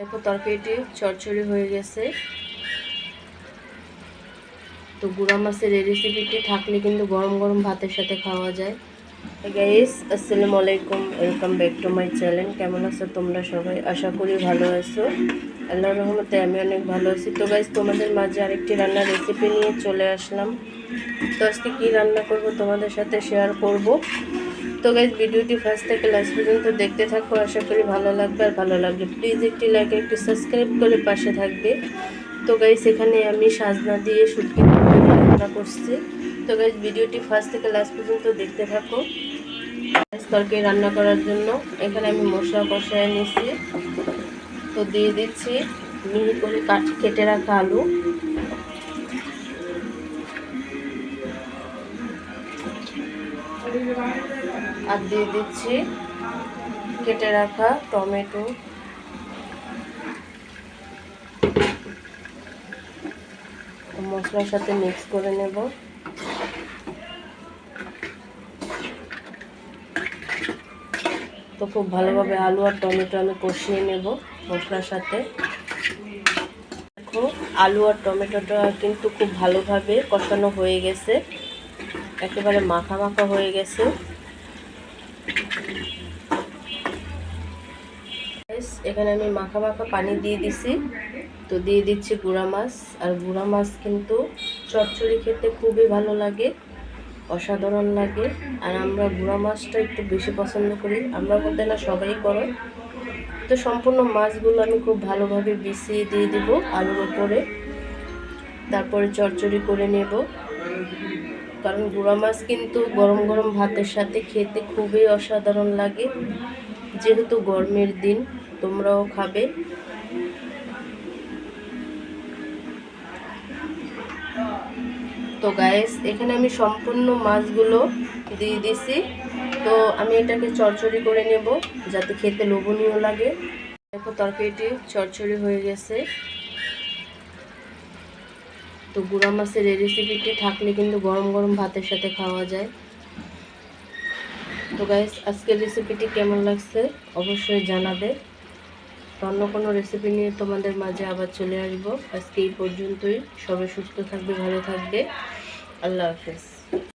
দেখো তরকারিটি চড়চড়ি হয়ে গেছে। তো গুঁড়া মাছের এই রেসিপিটি থাকলে কিন্তু গরম গরম ভাতের সাথে খাওয়া যায়। গাইস আসসালামু আলাইকুম welcome back to my channel কেমন আছো তোমরা সবাই? আশা করি ভালো আছো। আল্লাহর রহমতে আমি অনেক ভালো আছি। তো গাইস তোমাদের মাঝে আরেকটি রান্নার রেসিপি নিয়ে চলে আসলাম। তো আজকে কী রান্না করব তোমাদের সাথে শেয়ার করব। তো গাইজ ভিডিওটি ফার্স্ট থেকে লাস্ট পর্যন্ত দেখতে থাকো। আশা করি ভালো লাগবে। আর ভালো লাগবে প্লিজ একটি লাইক একটু সাবস্ক্রাইব করে পাশে থাকবে। তো গাইজ এখানে আমি সাজনা দিয়ে শুটকি রান্না করছি। তো গাইজ ভিডিওটি ফার্স্ট থেকে লাস্ট পর্যন্ত দেখতে থাকো। তরকারি রান্না করার জন্য এখানে আমি মশলা কষায় নিয়েছি। তো দিয়ে দিচ্ছি। মিহি করে কাট কেটে রাখা আলু। আর দিয়ে দিচ্ছি কেটে রাখা টমেটো। মশলার সাথে মিক্স করে নেব। তো খুব ভালোভাবে আলু আর টমেটো আমি কষিয়ে নেব মশলার সাথে। দেখো, আলু আর টমেটোটা কিন্তু খুব ভালোভাবে কষানো হয়ে গেছে। একেবারে মাখা মাখা হয়ে গেছে। এখানে আমি মাখা মাখা পানি দিয়ে দিছি। তো দিয়ে দিচ্ছি গুঁড়া মাছ। আর গুঁড়া মাছ কিন্তু চচ্চড়ি খেতে খুবই ভালো লাগে, অসাধারণ লাগে। আর আমরা গুঁড়া মাছটা একটু বেশি পছন্দ করি। আমরা বলতে না সবাই করো। তো সম্পূর্ণ মাছগুলো আমি খুব ভালোভাবে বিছিয়ে দিয়ে দিব আলুর উপরে। তারপরে চচ্চড়ি করে নেব। কারণ গুঁড়া মাছ কিন্তু গরম গরম ভাতের সাথে খেতে খুবই অসাধারণ লাগে। যেহেতু গরমের দিন, তোমরাও খাবে। তো গায়েস এখানে আমি সম্পূর্ণ মাছগুলো দিয়ে দিছি। তো আমি এটাকে চড়চড়ি করে নেব, যাতে খেতে লোভনীয় লাগে। দেখো তরকারিটি চড়চড়ি হয়ে গেছে। তো গুঁড়া মাছের এই রেসিপিটি থাকলে কিন্তু গরম গরম ভাতের সাথে খাওয়া যায়। তো গাইস আজকের রেসিপিটি কেমন লাগছে অবশ্যই জানাবে। অন্য কোনো রেসিপি নিয়ে তোমাদের মাঝে আবার চলে আসব। আজকে এই পর্যন্তই। সবাই সুস্থ থাকবে, ভালো থাকবে। আল্লাহ হাফেজ।